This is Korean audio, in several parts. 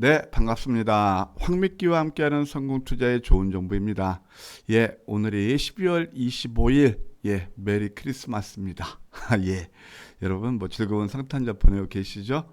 네, 반갑습니다. 황미끼와 함께하는 성공 투자의 좋은 정보입니다. 예, 오늘이 12월 25일, 예, 메리 크리스마스입니다. 예, 여러분 뭐 즐거운 성탄절 보내고 계시죠?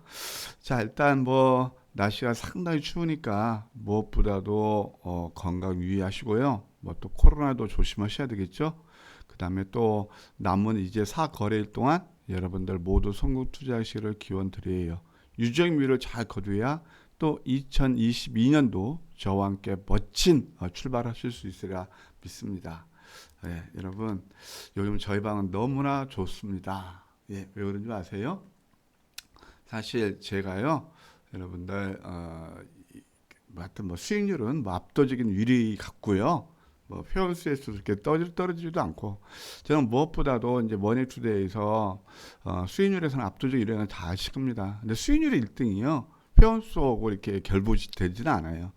자, 일단 뭐 날씨가 상당히 추우니까 무엇보다도 어, 건강 유의하시고요. 뭐 또 코로나도 조심하셔야 되겠죠? 그 다음에 또 남은 이제 사거래일 동안 여러분들 모두 성공 투자하시기를 기원 드려요. 유정미를 잘 거두어야 또 2022년도 저와 함께 멋진 어, 출발하실 수 있으리라 믿습니다. 예, 여러분 요즘 저희 방은 너무나 좋습니다. 예, 왜 그런지 아세요? 사실 제가요, 여러분들 어, 하여튼 뭐 수익률은 뭐 압도적인 위리 같고요. 뭐 회원수에서 그렇게 떨어지, 떨어지지도 않고 저는 무엇보다도 이제 머니투데이에서 어, 수익률에서는 압도적 1위는 다 아실 겁니다. 근데 수익률이 1등이요. 회원수하고 이렇게 결부되지는 않아요.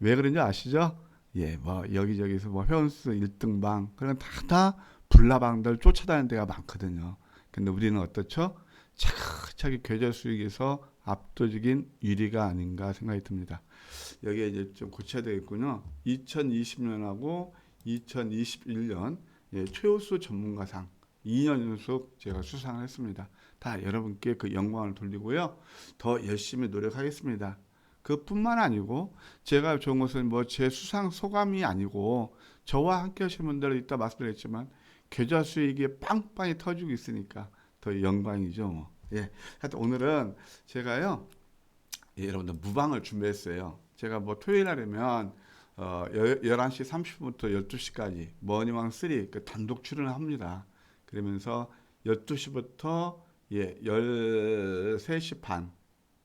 왜 그런지 아시죠? 예, 뭐 여기저기서 뭐 회원수 1등 방 그런 다다 불나방들 쫓아다니는 데가 많거든요. 근데 우리는 어떻죠? 차근차근 계좌 수익에서 압도적인 1위가 아닌가 생각이 듭니다. 여기에 이제 좀 고쳐야 되겠군요. 2020년하고 2021년 예, 최우수 전문가상 2년 연속 제가 수상을 했습니다. 다 여러분께 그 영광을 돌리고요. 더 열심히 노력하겠습니다. 그뿐만 아니고 제가 좋은 것은 뭐 제 수상 소감이 아니고 저와 함께 하시는 분들은 이따 말씀드렸지만 계좌 수익이 빵빵히 터지고 있으니까 더 영광이죠. 뭐. 예. 하여튼 오늘은 제가요. 예, 여러분들 무방을 준비했어요. 제가 뭐 토요일 날이면 어, 11시 30분부터 12시까지 머니왕 3 그 단독 출연을 합니다. 그러면서 12시부터 예, 13시 반,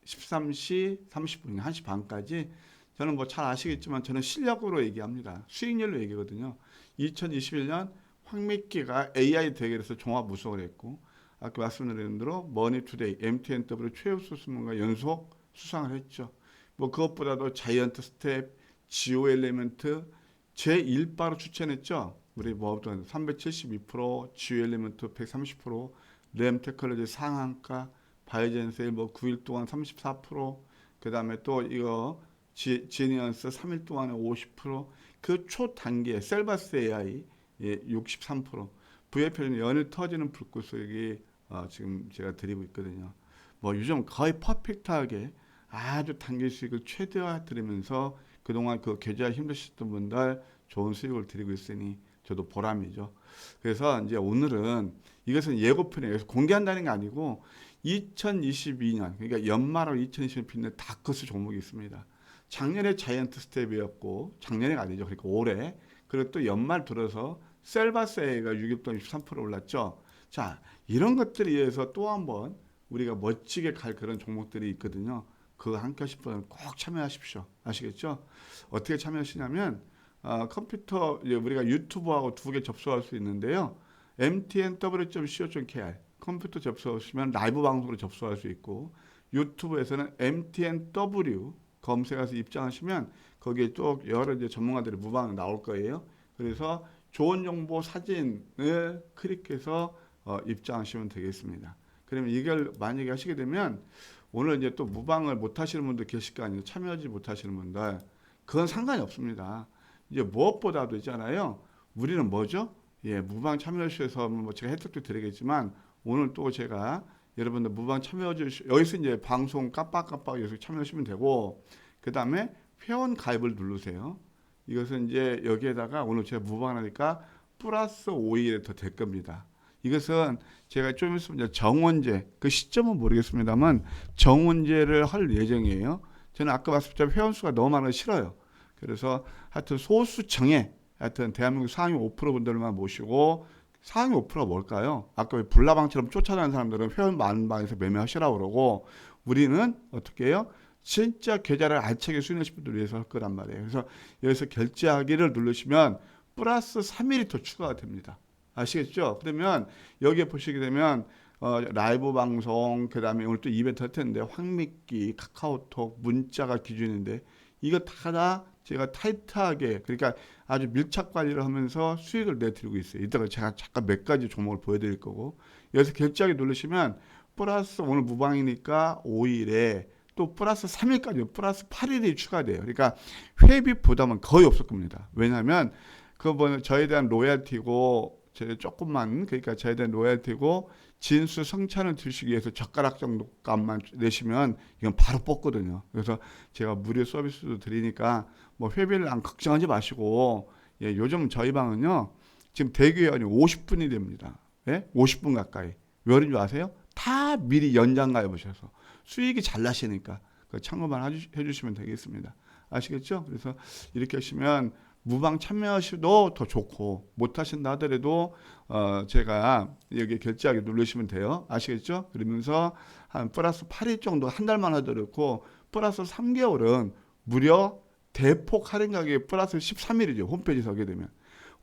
13시 30분, 1시 반까지 저는 뭐 잘 아시겠지만 저는 실력으로 얘기합니다. 수익률로 얘기거든요. 2021년 황미끼가 AI 대결에서 종합 우승을 했고 아까 말씀드린 대로 머니투데이, MTNW 최우수 수문가 연속 수상을 했죠. 뭐 그것보다도 자이언트 스텝, 지오 엘리멘트 제 1바로 추천했죠. 우리 뭐 어떤 372%, 지오 엘리멘트 130%, 램 테크놀로지 상한가, 바이젠 세일 뭐 9일 동안 34%, 그 다음에 또 이거 지, 지니언스 3일 동안에 50%그 초단기에 셀바스 AI 예, 63% VF는 연일 터지는 불꽃 속이 어, 지금 제가 드리고 있거든요. 뭐 요즘 거의 퍼펙트하게 아주 단기 수익을 최대화 드리면서 그동안 그 계좌 힘드셨던 분들 좋은 수익을 드리고 있으니 저도 보람이죠. 그래서 이제 오늘은 이것은. 그래서 공개한다는 게 아니고 2022년 그러니까 연말로 2022년 다크스 종목이 있습니다. 작년에 자이언트 스텝이었고 작년에가 아니죠. 그러니까 올해 그리고 또 연말 들어서 셀바세가 6일 동안 23% 올랐죠. 자 이런 것들에 의해서 또 한번 우리가 멋지게 갈 그런 종목들이 있거든요. 그거 하실 분은 꼭 참여하십시오. 아시겠죠? 어떻게 참여하시냐면 어, 컴퓨터 우리가 유튜브하고 두 개 접속할 수 있는데요. mtnw.co.kr 컴퓨터 접속하시면 라이브 방송으로 접속할 수 있고 유튜브에서는 mtnw 검색해서 입장하시면 거기에 쭉 여러 이제 전문가들의 무방 나올 거예요. 그래서 좋은 정보 사진을 클릭해서 어, 입장하시면 되겠습니다. 그러면 이걸 만약에 하시게 되면 오늘 이제 또 무방을 못 하시는 분들 계실 거 아니에요. 참여하지 못하시는 분들. 그건 상관이 없습니다. 이제 무엇보다도 있잖아요. 우리는 뭐죠? 예, 무방 참여해 주셔서 뭐 제가 혜택도 드리겠지만 오늘 또 제가 여러분들 무방 주시 여기서 이제 방송 깜빡깜빡 여기서 참여하시면 되고 그 다음에 회원 가입을 누르세요. 이것은 이제 여기에다가 오늘 제가 무방하니까 플러스 5일에 더 될 겁니다. 이것은 제가 좀 있으면 정원제 그 시점은 모르겠습니다만 정원제를 할 예정이에요. 저는 아까 말씀드렸지만 회원수가 너무 많아서 싫어요. 그래서 하여튼 소수정예 하여튼 대한민국 상위 5% 분들만 모시고 상위 5%가 뭘까요? 아까 왜 불나방처럼 쫓아다니는 사람들은 회원 많은 방에서 매매하시라고 그러고 우리는 어떻게 해요? 진짜 계좌를 알차게 수행하실 분들 위해서 할 거란 말이에요. 그래서 여기서 결제하기를 누르시면 플러스 3일이 더 추가가 됩니다. 아시겠죠? 그러면 여기에 보시게 되면 어, 라이브 방송 그다음에 오늘 또 이벤트 할 텐데 황미끼 카카오톡 문자가 기준인데 이거 다 제가 타이트하게 그러니까 아주 밀착 관리를 하면서 수익을 내드리고 있어요. 이따가 제가 잠깐 몇 가지 종목을 보여드릴 거고 여기서 결제하기 누르시면 플러스 오늘 무방이니까 5일에 또 플러스 3일까지 플러스 8일이 추가돼요. 그러니까 회비 부담은 거의 없을 겁니다. 왜냐하면 그뭐 저에 대한 로얄티고 제 조금만 그러니까 저에 대한 로얄티고 진수 성찬을 드시기 위해서 젓가락 정도 값만 내시면 이건 바로 뽑거든요. 그래서 제가 무료 서비스도 드리니까 뭐 회비를 안 걱정하지 마시고 예, 요즘 저희 방은요 지금 대기 회원이 50분이 됩니다. 예? 50분 가까이. 왜 그런 줄 아세요? 다 미리 연장 가입 하셔서 수익이 잘 나시니까 그 참고만 해주- 해주시면 되겠습니다. 아시겠죠? 그래서 이렇게 하시면 무방 참여하셔도 더 좋고 못 하신다 하더라도 어 제가 여기 결제하기 누르시면 돼요. 아시겠죠? 그러면서 한 플러스 8일 정도 한 달만 하더라도 그렇고 플러스 3개월은 무려 대폭 할인 가격에 플러스 13일이죠. 홈페이지 서게 되면.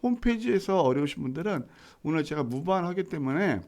홈페이지에서 어려우신 분들은 오늘 제가 무반하기 때문에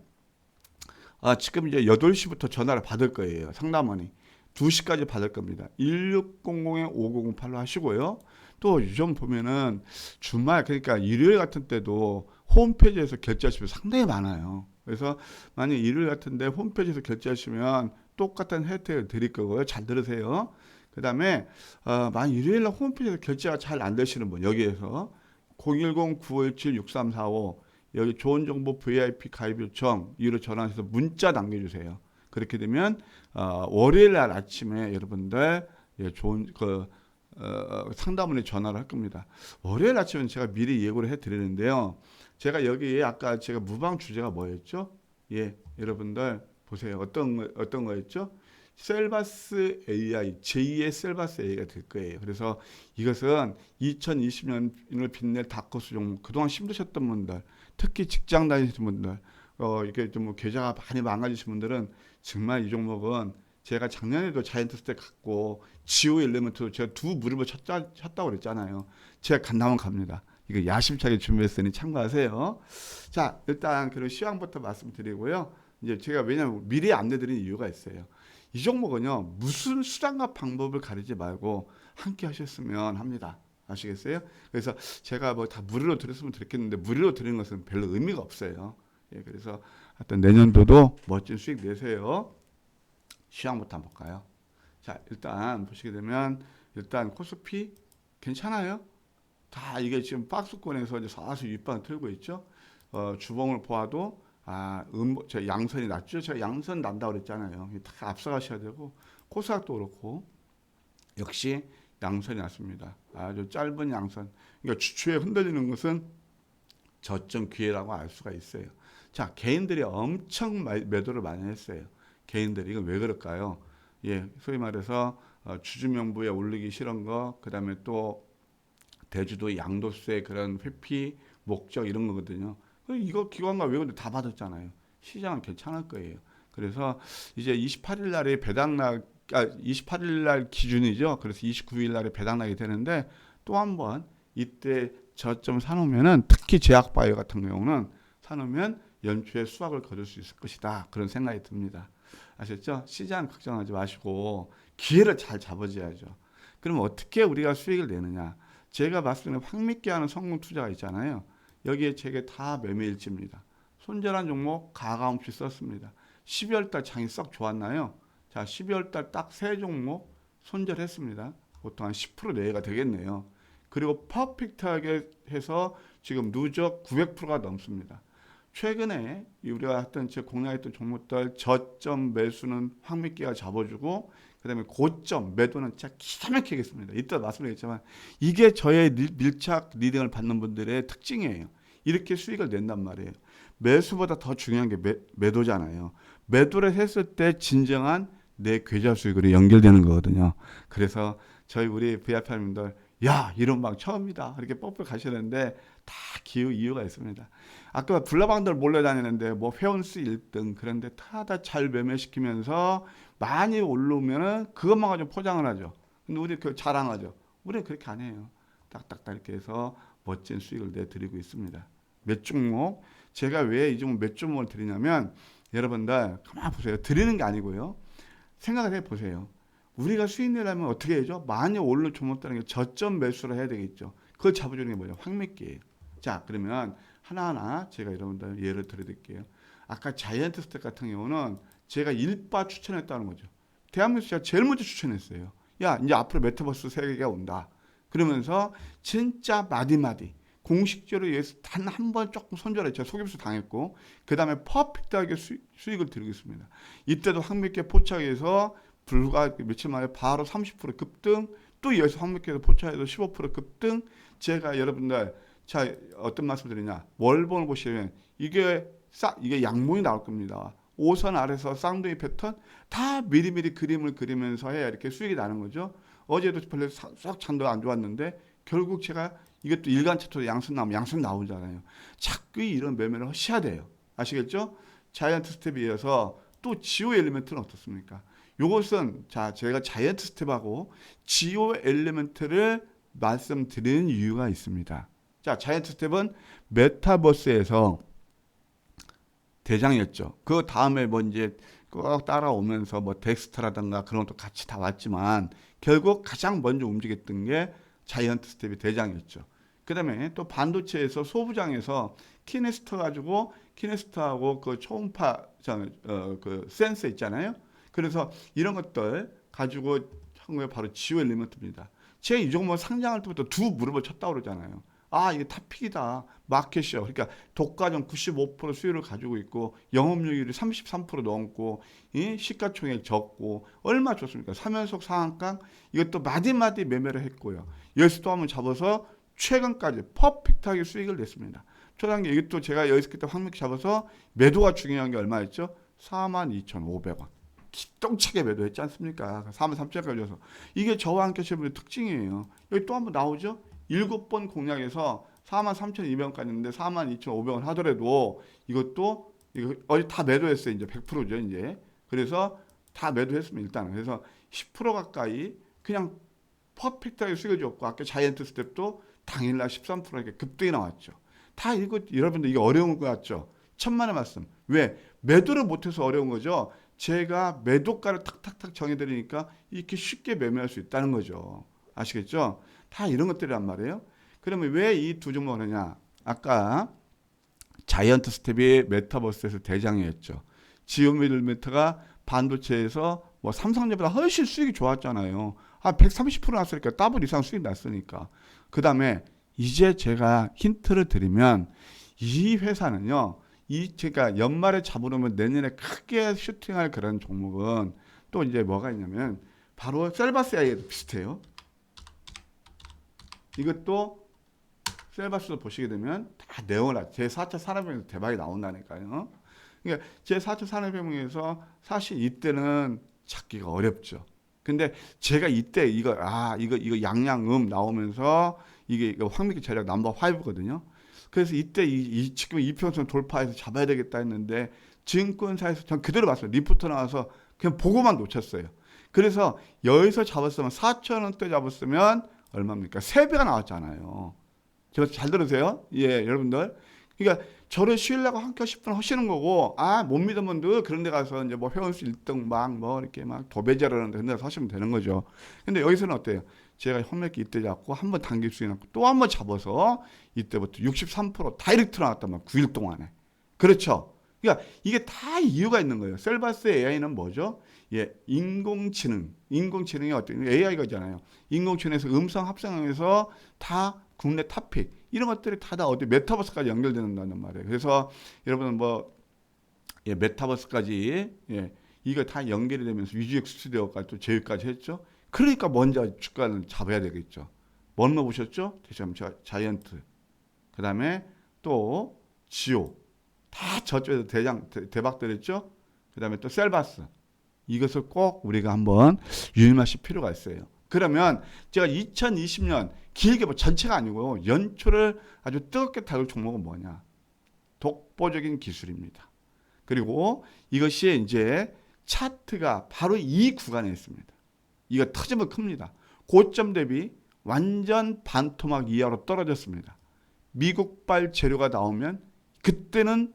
아, 지금 이제 8시부터 전화를 받을 거예요. 상담원이. 2시까지 받을 겁니다. 1600-5008로 하시고요. 또 요즘 보면은 주말 그러니까 일요일 같은 때도 홈페이지에서 결제하시면 상당히 많아요. 그래서 만약 일요일 같은데 홈페이지에서 결제하시면 똑같은 혜택을 드릴 거고요. 잘 들으세요. 그 다음에 어, 만약 일요일 날 홈페이지에서 결제가 잘 안 되시는 분 여기에서 010-957-6345 여기 좋은 정보 VIP 가입 요청 이로 전화해서 문자 남겨주세요. 그렇게 되면 어, 월요일 날 아침에 여러분들 예, 좋은 그 어, 상담원에 전화를 할 겁니다. 월요일 아침은 제가 미리 예고를 해드리는데요. 제가 여기 아까 제가 무방 주제가 뭐였죠? 예, 여러분들 보세요. 어떤 거- 어떤 거였죠? 셀바스 AI, 제2의 셀바스 AI가 될 거예요. 그래서 이것은 2020년을 빛낼 다커스 종목, 그동안 힘드셨던 분들, 특히 직장 다니시는 분들, 어, 이렇게 좀뭐 계좌가 많이 망가지신 분들은 정말 이 종목은 제가 작년에도 자이언트 스택 갖고 지오 엘리먼트 제가 두 무릎을 쳤다, 쳤다고 그랬잖아요. 제가 간다면 갑니다. 이거 야심차게 준비했으니 참고하세요. 자, 일단 그런 시황부터 말씀드리고요. 이제 제가 왜냐면 미리 안내드린 이유가 있어요. 이 종목은요 무슨 수단과 방법을 가리지 말고 함께 하셨으면 합니다. 아시겠어요? 그래서 제가 뭐 다 무료로 드렸으면 드렸겠는데 무료로 드리는 것은 별로 의미가 없어요. 예, 그래서 하여튼 내년도도 멋진 수익 내세요. 시황부터 한번 볼까요? 자, 일단 보시게 되면 일단 코스피 괜찮아요. 다 이게 지금 박스권에서 이제 사서 윗방 틀고 있죠. 어, 주봉을 보아도 아, 음, 저 양선이 낮죠. 제가 양선 난다 그랬잖아요. 다 앞서가셔야 되고 코스닥도 그렇고 역시 양선이 났습니다. 아주 짧은 양선. 그러니까 주초에 흔들리는 것은 저점 기회라고 알 수가 있어요. 자, 개인들이 엄청 마- 매도를 많이 했어요. 개인들이 이건 왜 그럴까요? 예, 소위 말해서 어, 주주명부에 올리기 싫은 거, 그 다음에 또 대주도 양도세 그런 회피 목적 이런 거거든요. 그 이거 기관과 외국인들 다 받았잖아요. 시장은 괜찮을 거예요. 그래서 이제 28일 날에 배당락 아 28일 날 기준이죠. 그래서 29일 날에 배당락이 되는데 또 한 번 이때 저점 사놓으면은 특히 제약바이오 같은 경우는 사놓으면 연초에 수확을 거둘 수 있을 것이다. 그런 생각이 듭니다. 아셨죠? 시장 걱정하지 마시고 기회를 잘 잡아줘야죠. 그럼 어떻게 우리가 수익을 내느냐? 제가 봤을 때는 확 믿게 하는 성공 투자가 있잖아요. 여기에 제게 다 매매일지입니다. 손절한 종목 가감 없이 썼습니다. 12월 달 장이 썩 좋았나요? 자, 12월 달 딱 세 종목 손절했습니다. 보통 한 10% 내외가 되겠네요. 그리고 퍼펙트하게 해서 지금 누적 900%가 넘습니다. 최근에 이 우리가 했던 제 공략했던 종목들 저점 매수는 황미끼가 잡아주고 그다음에 고점 매도는 진짜 기가 막히겠습니다. 이따 말씀드리겠지만 이게 저의 리- 밀착 리딩을 받는 분들의 특징이에요. 이렇게 수익을 낸단 말이에요. 매수보다 더 중요한 게 매, 매도잖아요. 매도를 했을 때 진정한 내 계좌 수익으로 연결되는 거거든요. 그래서 저희 우리 VIP님들 야 이런 방 처음이다 이렇게 뻑뻑 가시는데 다 기후 이유가 있습니다. 아까 불나방들 몰려다니는데 뭐 회원수 1등 그런데 다다 잘 매매시키면서 많이 올라오면은 그것만 가지고 포장을 하죠. 근데 우리 그 자랑하죠. 우리 그렇게 안 해요. 딱딱딱 이렇게 해서 멋진 수익을 내드리고 있습니다. 몇 종목 제가 왜 이 종목 몇 종목을 드리냐면 여러분들 가만 보세요. 드리는 게 아니고요. 생각을 해 보세요. 우리가 수익 내려면 어떻게 해야죠? 많이 오르는 종목들은 게 저점 매수를 해야 되겠죠. 그걸 잡아주는 게 뭐예요? 확매기예요. 자, 그러면 하나하나 제가 여러분들 예를 들어드릴게요. 아까 자이언트 스택 같은 경우는 제가 일바 추천했다는 거죠. 대한민국 제가 제일 먼저 추천했어요. 야, 이제 앞으로 메타버스 세계가 온다. 그러면서 진짜 마디마디 공식적으로 예수 단 한 번 조금 손절했죠. 속임수 당했고 그 다음에 퍼펙트하게 수, 수익을 드리겠습니다. 이때도 황미께 포착해서 불과 며칠 만에 바로 30% 급등 또 여기서 황미께서 포착해서 15% 급등 제가 여러분들 자 어떤 말씀 드리냐 월봉을 보시면 이게 싹 이게 양봉이 나올 겁니다. 오선 아래서 쌍둥이 패턴 다 미리미리 그림을 그리면서 해야 이렇게 수익이 나는 거죠. 어제도 별로 사- 썩 장도 안 좋았는데 결국 제가 이것도 일간 차트로 양선 나오면 양선 나오잖아요. 자꾸 이런 매매를 하셔야 돼요. 아시겠죠? 자이언트 스텝에 이어서 또 지오 엘리멘트는 어떻습니까? 요것은 자 제가 자이언트 스텝하고 지오 엘리멘트를 말씀드리는 이유가 있습니다. 자 자이언트 스텝은 메타버스에서 대장이었죠. 그 다음에 뭐 이제 꼭 따라오면서 뭐 덱스터라든가 그런 것도 같이 다 왔지만 결국 가장 먼저 움직였던 게 자이언트 스텝이 대장이었죠. 그 다음에 또 반도체에서 소부장에서 키네스터 가지고 키네스터하고 그 초음파 어 그 센서 있잖아요. 그래서 이런 것들 가지고 한 거에 바로 지오 엘리먼트입니다. 제 이종목 상장할 때부터 두 무릎을 쳤다 그러잖아요. 아 이게 탑픽이다 마켓이요. 그러니까 독과점 95% 수율을 가지고 있고 영업이율이 33% 넘고 이 시가총액 적고 얼마 좋습니까? 3연속 상한가 이것도 마디마디 매매를 했고요. 여기서 또 한번 잡아서 최근까지 퍼펙트하게 수익을 냈습니다. 초단기 이것도 제가 여기서 그때 황미기 잡아서 매도가 중요한 게 얼마였죠? 42,500원. 기똥차게 매도했지 않습니까? 43,000원까지 줘서. 이게 저와 함께 하시는 특징이에요. 여기 또 한번 나오죠? 일곱 번 공략해서 43,200원까지 있는데 42,500원 하더라도 이것도 이거 어디 다 매도했어요. 이제 100%죠, 이제. 그래서 다 매도했습니다. 일단은. 그래서 10% 가까이 그냥 퍼펙트하게 수익을 줬고 아까 자이언트 스텝도 당일날 13% 이렇게 급등이 나왔죠. 다 이거 여러분들 이게 어려운 것 같죠? 천만의 말씀. 왜? 매도를 못해서 어려운 거죠. 제가 매도가를 탁탁탁 정해드리니까 이렇게 쉽게 매매할 수 있다는 거죠. 아시겠죠? 다 이런 것들이란 말이에요. 그러면 왜 이 두 종목을 하냐? 아까 자이언트 스텝이 메타버스에서 대장이었죠. 지오밀리미터가 반도체에서 뭐 삼성전보다 훨씬 수익이 좋았잖아요. 아, 130% 났으니까 더블 이상 수익 났으니까. 그 다음에 이제 제가 힌트를 드리면 이 회사는요, 이 제가 연말에 잡으려면 내년에 크게 슈팅할 그런 종목은 또 이제 뭐가 있냐면 바로 셀바스 AI도 비슷해요. 이것도 셀바스도 보시게 되면 다 내용을 제 4차 산업혁명에서 대박이 나온다니까요. 그러니까 제 4차 산업혁명에서 사실 이때는 찾기가 어렵죠. 근데 제가 이때 이거 아 이거 이거 양양음 나오면서 이게 이거 황미기 전략 넘버 5거든요. 그래서 이때 이, 이 지금 이평선 돌파해서 잡아야 되겠다 했는데 증권사에서 전 그대로 봤어요. 리포트 나와서 그냥 보고만 놓쳤어요. 그래서 여기서 잡았으면 4천 원대 잡았으면 얼마입니까? 세 배가 나왔잖아요. 제가 잘 들으세요? 예, 여러분들. 그러니까 저를 쉬려고 한껏 10분 하시는 거고, 아, 못 믿은 분들 그런 데 가서 이제 뭐 회원수 1등 막 뭐 이렇게 막 도배자라는 데 그런 데 사시면 되는 거죠. 근데 여기서는 어때요? 제가 현맥기 이때 잡고 한 번 당길 수 있는 또 한 번 잡아서 이때부터 63% 다이렉트 나왔단 말이에요. 9일 동안에. 그렇죠. 그러니까 이게 다 이유가 있는 거예요. 셀바스 AI는 뭐죠? 예, 인공지능. 인공지능이 어떤 AI가잖아요. 인공지능에서 음성 합성해서 다 국내 탑픽 이런 것들이 다 다 어디 메타버스까지 연결된다는 말이에요. 그래서 여러분 뭐 예, 메타버스까지 예, 이거 다 연결이 되면서 유지익 스튜디오까지 또 제휴까지 했죠. 그러니까 먼저 주가는 잡아야 되겠죠. 뭘로 보셨죠? 다시 한번 자- 자이언트. 그 다음에 또 지오. 다 저쪽에서 대장 대- 대박 들었죠. 그 다음에 또 셀바스. 이것을 꼭 우리가 한번 유념하실 필요가 있어요. 그러면 제가 2020년 길게 뭐 전체가 아니고 연초를 아주 뜨겁게 다룰 종목은 뭐냐? 독보적인 기술입니다. 그리고 이것이 이제 차트가 바로 이 구간에 있습니다. 이거 터지면 큽니다. 고점 대비 완전 반토막 이하로 떨어졌습니다. 미국발 재료가 나오면 그때는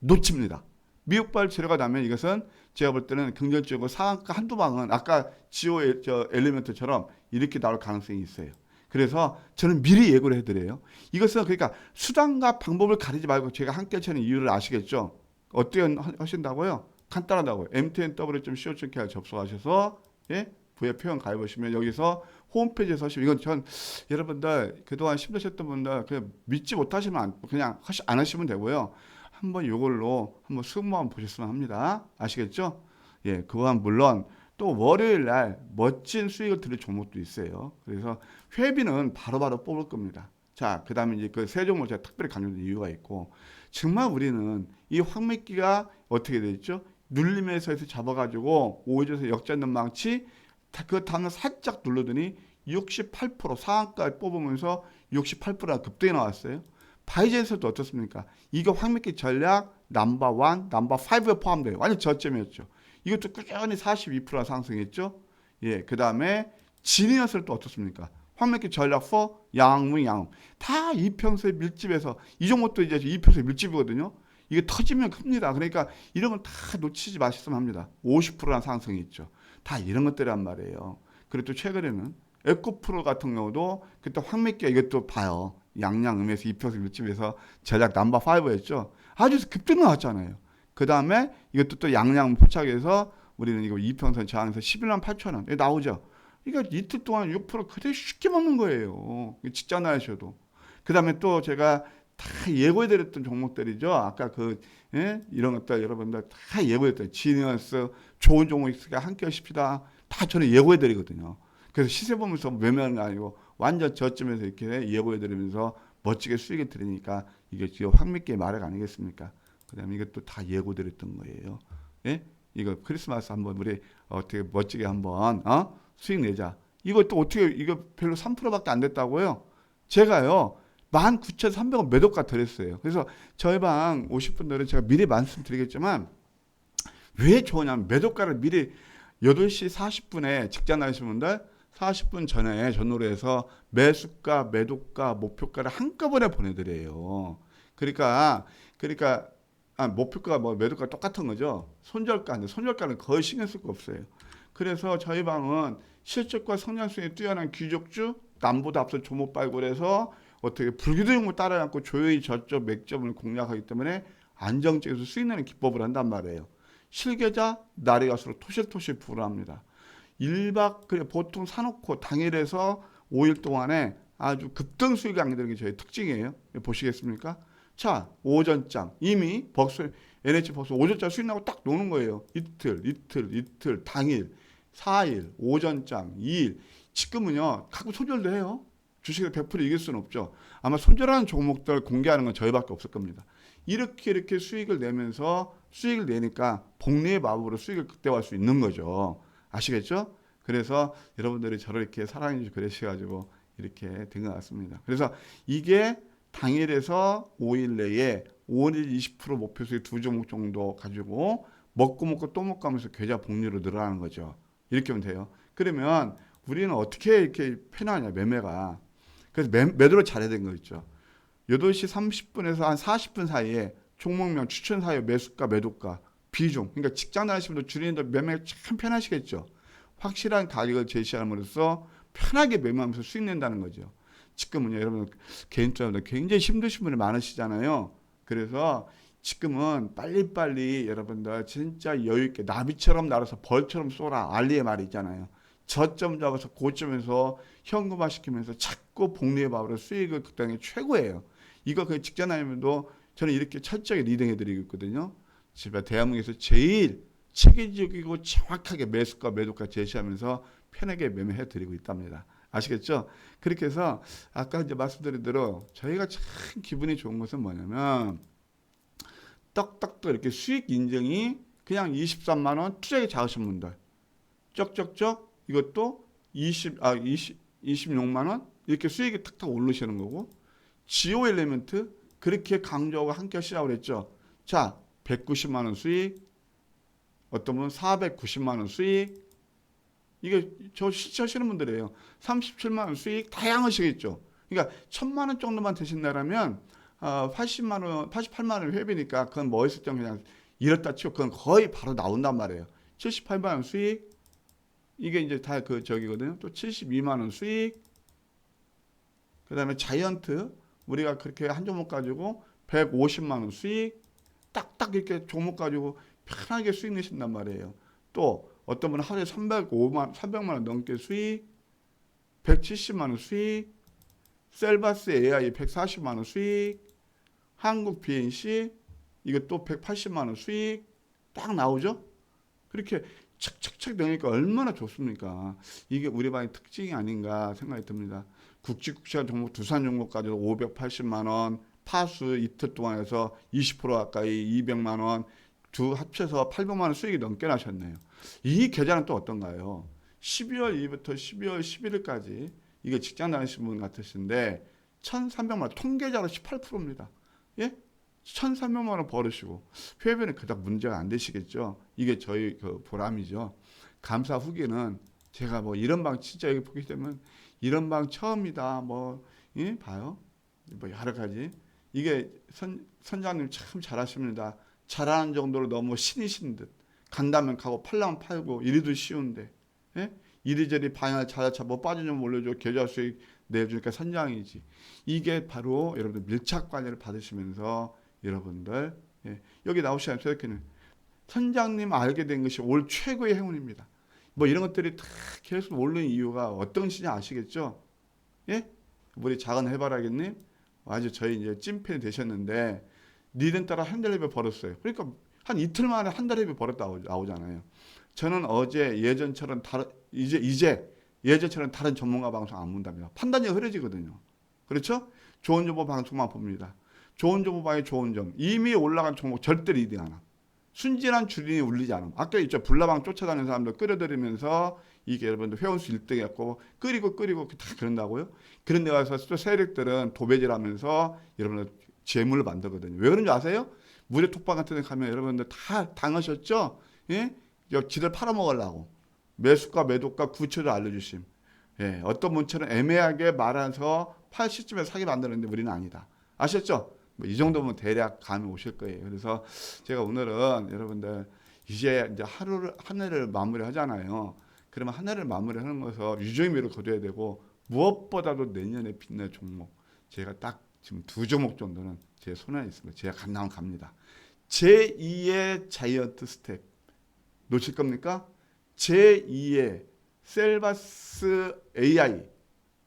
놓칩니다. 미국발 재료가 나면 이것은 제가 볼 때는 긍정적으로 상한가 한두 방은 아까 지오 엘리멘트처럼 이렇게 나올 가능성이 있어요. 그래서 저는 미리 예고를 해드려요. 이것은 그러니까 수단과 방법을 가리지 말고 제가 함께 하는 이유를 아시겠죠? 어떻게 하- 하신다고요? 간단하다고요. mtnw.co.kr 접속하셔서 예? 부의 표현 가입하시면 여기서 홈페이지에 서시면 이건 전 여러분들 그동안 힘드셨던 분들 그냥 믿지 못하시면 안, 그냥 하시, 안 하시면 되고요. 한번 이걸로 한번 한번 보셨으면 합니다. 아시겠죠? 예, 그건 물론 또 월요일 날 멋진 수익을 들을 종목도 있어요. 그래서 회비는 바로바로 뽑을 겁니다. 자, 그 다음에 이제 그 세 종목 제가 특별히 강조드린 이유가 있고, 정말 우리는 이 황매기가 어떻게 되죠? 눌림에서 잡아가지고 오히려서 역전된 망치, 다- 그 다음에 살짝 눌러더니 68% 상한가에 뽑으면서 68%가 급등이 나왔어요. 바이젠에서도 어떻습니까? 이거 황매기 전략 넘버 원, 넘버 5에 포함돼요. 완전 저점이었죠. 이것도 꾸준히 42% 상승했죠. 예, 그 다음에 진이었을 또 어떻습니까? 황매기 전략 4, 양무, 양. 다 이평소의 밀집에서, 이 종목도 이제 이평소의 밀집이거든요. 이게 터지면 큽니다. 그러니까 이런 걸 다 놓치지 마셨으면 합니다. 50%나 상승이 있죠. 다 이런 것들이란 말이에요. 그리고 또 최근에는 에코프로 같은 경우도 그때 황매기가 이것도 봐요. 양양음에서 이평소 밀집에서 전략 넘버 5였죠. 아주 급등 나왔잖아요. 그 다음에 이것도 또 양양 포착해서 우리는 이거 이평선 저항에서 11만 8천 원 나오죠. 그러니까 이틀 동안 6% 그대로 쉽게 먹는 거예요. 직장 나셔도. 그 다음에 또 제가 다 예고해드렸던 종목들이죠. 아까 그 예? 이런 것들 여러분들 다 예고했던 지니어스 좋은 종목 있으니까 함께 하십시다. 다 저는 예고해드리거든요. 그래서 시세 보면서 매매하는 게 아니고 완전 저점에서 이렇게 예고해 드리면서 멋지게 수익을 드리니까 이게 지금 황미끼의 말액 아니겠습니까? 그다음에 이것도 다 예고드렸던 거예요. 예? 이거 크리스마스 한번 우리 어떻게 멋지게 한번 어? 수익 내자. 이것도 어떻게 이거 별로 3%밖에 안 됐다고요? 제가요. 19,300원 매도가 드렸어요. 그래서 저희 방 오실 분들은 제가 미리 말씀드리겠지만 왜 좋으냐면 매도가를 미리 8시 40분에 직장 나시는 분들 40분 전에 해서 매수가, 매도가, 목표가를 한꺼번에 보내드려요. 그러니까 그러니까 아, 목표가 뭐 매도가 똑같은 거죠. 손절가인데 손절가는 거의 신경 쓸 거 없어요. 그래서 저희 방은 실적과 성장성이 뛰어난 귀족주 남보다 앞서 조목 발굴해서 어떻게 불규동을 따라 않고 조용히 저점 맥점을 공략하기 때문에 안정적에서 수익 내는 기법을 한단 말이에요. 실계자 날이 갈수록 토실토실 불어합니다. 1박 그래 보통 사놓고 당일에서 5일 동안에 아주 급등 수익이 안되는 게 저희 특징이에요. 보시겠습니까? 자, 오전장 이미 벅스 NH 벅스 오전장 수익 나고 딱 노는 거예요. 이틀, 이틀, 이틀, 당일, 4일, 오전장, 2일. 지금은요, 가끔 손절도 해요. 주식을 100% 이길 수는 없죠. 아마 손절하는 종목들 공개하는 건 저희밖에 없을 겁니다. 이렇게 이렇게 수익을 내면서 수익을 내니까 복리의 마법으로 수익을 극대화할 수 있는 거죠. 아시겠죠? 그래서 여러분들이 저를 이렇게 사랑해 주시고 그러셔가지고 이렇게 된 것 같습니다. 그래서 이게 당일에서 5일 내에 5일 20% 목표 수익 두 종목 정도 가지고 먹고 먹고 또 먹고 하면서 계좌 복리로 늘어나는 거죠. 이렇게 하면 돼요. 그러면 우리는 어떻게 이렇게 편하냐 매매가. 그래서 매, 매도를 잘해야 되는 거 있죠. 8시 30분에서 한 40분 사이에 종목명 추천 사유 매수가 매도가 비중 그러니까 직장 다니시는 분들 주린들 매매 참 편하시겠죠. 확실한 가격을 제시함으로써 편하게 매매하면서 수익 낸다는 거죠. 지금은요 여러분 개인적으로 굉장히 힘드신 분이 많으시잖아요. 그래서 지금은 빨리빨리 여러분들 진짜 여유있게 나비처럼 날아서 벌처럼 쏘라 알리의 말이 있잖아요. 저점 잡아서 고점에서 현금화 시키면서 자꾸 복리의 밥으로 수익을 극단이 최고예요. 이거 그 직장 다니면도 저는 이렇게 철저하게 리딩해 드리고 있거든요. 제가 대한민국에서 제일 체계적이고 정확하게 매수가 매도가 제시하면서 편하게 매매해 드리고 있답니다. 아시겠죠? 그렇게 해서 아까 이제 말씀드린 대로 저희가 참 기분이 좋은 것은 뭐냐면 떡떡떡 이렇게 수익 인증이 그냥 23만 원 투자액이 작으신 분들 쩍쩍쩍 이것도 20, 아, 20, 26만 원 이렇게 수익이 탁탁 오르시는 거고 지오 엘리멘트 그렇게 강조하고 함께 하시라고 그랬죠. 자, 190만 원 수익 어떤 분은 490만 원 수익 이게 저 시청하시는 분들이에요. 37만 원 수익 다양하시겠죠. 그러니까 1000만 원 정도만 되신다라면 어, 80만 원, 88만 원 회비니까 그건 뭐 있을 때 그냥 이렇다 치고 그건 거의 바로 나온단 말이에요. 78만 원 수익 이게 이제 다 그 저기거든요. 또 72만 원 수익. 그다음에 자이언트 우리가 그렇게 한 종목 가지고 150만 원 수익. 딱딱 이렇게 종목 가지고 편하게 수익 내신단 말이에요. 또 어떤 분은 하루에 305만 300만 원 넘게 수익, 170만 원 수익, 셀바스 AI 140만 원 수익, 한국 BNC 또 180만 원 수익 딱 나오죠? 그렇게 착착착 되니까 얼마나 좋습니까? 이게 우리 반의 특징이 아닌가 생각이 듭니다. 국지국시한 종목 두산 종목까지도 580만 원, 파수 이틀 동안 해서 20% 가까이 200만 원, 두 합쳐서 800만 원 수익이 넘게 나셨네요. 이 계좌는 또 어떤가요? 12월 2일부터 12월 11일까지 이게 직장 다니시는 분 같으신데 1,300만 원 통계자로 18%입니다. 예? 1,300만 원 벌으시고 회비는 그닥 문제가 안 되시겠죠. 이게 저희 그 보람이죠. 감사 후기는 제가 뭐 이런 방 진짜 여기 보게 되면 이런 방 처음이다. 뭐 예? 봐요. 뭐 여러 가지 이게 선 선장님 참 잘하십니다. 잘하는 정도로 너무 신이신 듯 간다면 가고 팔라면 팔고 이리도 쉬운데 예? 이리저리 방향을 찾아차 뭐 빠지면 몰려줘 계좌 수익 내주니까 선장이지 이게 바로 여러분들 밀착 관리를 받으시면서 여러분들 예, 여기 나오시는 최덕희는 선장님 알게 된 것이 올 최고의 행운입니다. 뭐 이런 것들이 다 계속 오르는 이유가 어떤 것인지 아시겠죠? 예? 우리 작은 해바라기님 아주 저희 이제 찐팬이 되셨는데 니든 따라 한달 레벨 벌었어요. 그러니까 한 이틀 만에 한달 레벨 벌었다 나오- 나오잖아요. 저는 어제 예전처럼 다른 이제 이제 예전처럼 다른 전문가 방송 안 본답니다. 판단이 흐려지거든요. 그렇죠? 좋은 정보 방송만 봅니다. 좋은 정보 방의 좋은 점. 이미 올라간 종목 절대 리딩 안 함. 순진한 주린이 울리지 않음. 아까 있죠. 불나방 쫓아다니는 사람들 끌어들이면서 이게 여러분들 회원수 1등 했고 끓이고 끓이고 다 그런다고요. 그런 데 가서 또 세력들은 도배질하면서 여러분들 재물을 만들거든요. 왜 그런지 아세요? 물의 톡방 같은 데 가면 여러분들 다 당하셨죠? 예? 여 지들 팔아먹으려고. 매수가 매도가 구체적으로 알려주심. 예, 어떤 분처럼 애매하게 말해서 팔 시점에 사기 만드는데 우리는 아니다. 아셨죠? 뭐 이 정도면 대략 감이 오실 거예요. 그래서 제가 오늘은 여러분들 이제 이제 하루를 한 해를 마무리 하잖아요. 그러면 한 해를 마무리 하는 것서 유종의미를 거둬야 되고 무엇보다도 내년에 빛날 종목 제가 딱 지금 두 종목 정도는 제 손에 있습니다. 제가 간다면 갑니다. 제2의 자이언트 스텝 놓칠 겁니까? 제2의 셀바스 AI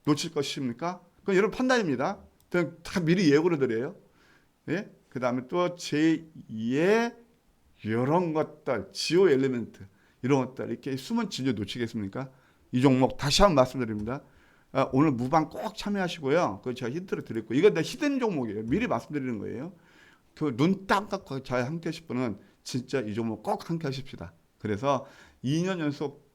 놓칠 것입니까? 그건 여러분 판단입니다. 다 미리 예고를 드려요. 예? 그 다음에 또 제2의 이런 것들, 지오 엘리멘트 이런 것들 이렇게 숨은 진주 놓치겠습니까? 이 종목 다시 한번 말씀드립니다. 아, 오늘 무방 꼭 참여하시고요. 그 제가 힌트를 드렸고 이건 다 히든 종목이에요. 미리 말씀드리는 거예요. 그 눈 딱 감고 잘 함께 하실 분은 진짜 이 종목 꼭 함께 하십시다. 그래서 2년 연속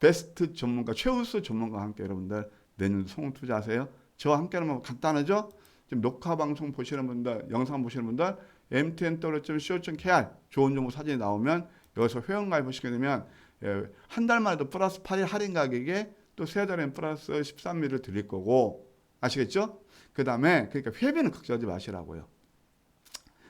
베스트 전문가, 최우수 전문가와 함께 여러분들 내년 성공 투자하세요. 저와 함께 하면 간단하죠? 지금 녹화 방송 보시는 분들, 영상 보시는 분들, mtn.co.kr 좋은 정보 사진이 나오면 여기서 회원 가입하시게 되면 예, 한 달만 해도 플러스 8일 할인 가격에 또 세 달엔 플러스 13일을 드릴 거고 아시겠죠? 그 다음에 그러니까 회비는 걱정하지 마시라고요.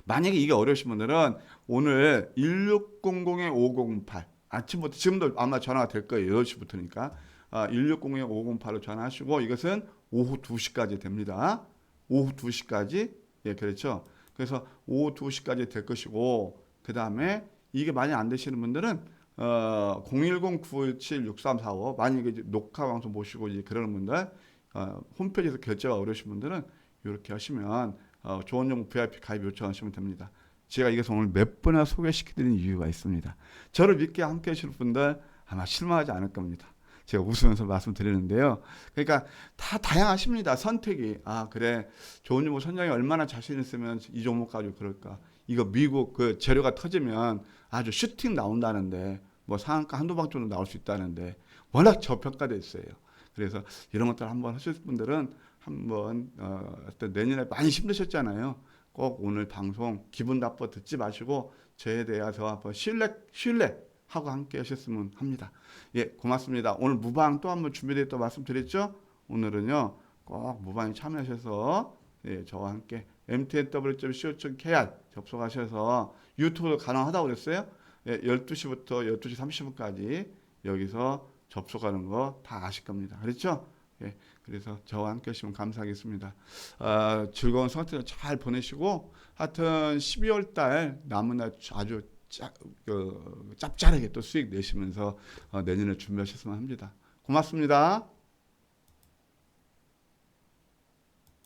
만약에 이게 어려우신 분들은 오늘 1600-5008 아침부터 지금도 아마 전화가 될 거예요. 8시부터니까. 아, 1600-5008로 전화하시고 이것은 오후 2시까지 됩니다. 오후 2시까지. 예, 그렇죠. 그래서 오후 2시까지 될 것이고 그 다음에 이게 많이 안 되시는 분들은 어, 010-917-6345 만약에 이제 녹화 방송 보시고 이제 그러는 분들 어, 홈페이지에서 결제가 어려우신 분들은 이렇게 하시면 어, 정보 VIP 가입 요청하시면 됩니다. 제가 이것을 오늘 몇 번이나 소개시켜드린 이유가 있습니다. 저를 믿게 함께 하실 분들 아마 실망하지 않을 겁니다. 제가 웃으면서 말씀드리는데요. 그러니까 다 다양하십니다. 선택이. 아, 그래. 좋은 정보 선장이 얼마나 자신 있으면 이 종목 가지고 그럴까. 이거 미국 그 재료가 터지면 아주 슈팅 나온다는데 뭐 상한가 한두 방 정도 나올 수 있다는데 워낙 저평가돼 있어요. 그래서 이런 것들 한번 하실 분들은 한번 어, 내년에 많이 힘드셨잖아요. 꼭 오늘 방송 기분 나빠 듣지 마시고 저에 대해서 한번 신뢰 신뢰 하고 함께 하셨으면 합니다. 예, 고맙습니다. 오늘 무방 또 한번 준비되어 말씀드렸죠. 오늘은요 꼭 무방에 참여하셔서 예, 저와 함께 mtnw.co.kr 접속하셔서 유튜브도 가능하다고 그랬어요. 예, 12시부터 12시 30분까지 여기서 접속하는 거 다 아실 겁니다. 그렇죠? 예, 그래서 저와 함께 하시면 감사하겠습니다. 아, 즐거운 성탄절 잘 보내시고 하여튼 12월 달 남은 날 아주 짭, 그, 짭짤하게 또 수익 내시면서 어, 내년을 준비하셨으면 합니다. 고맙습니다.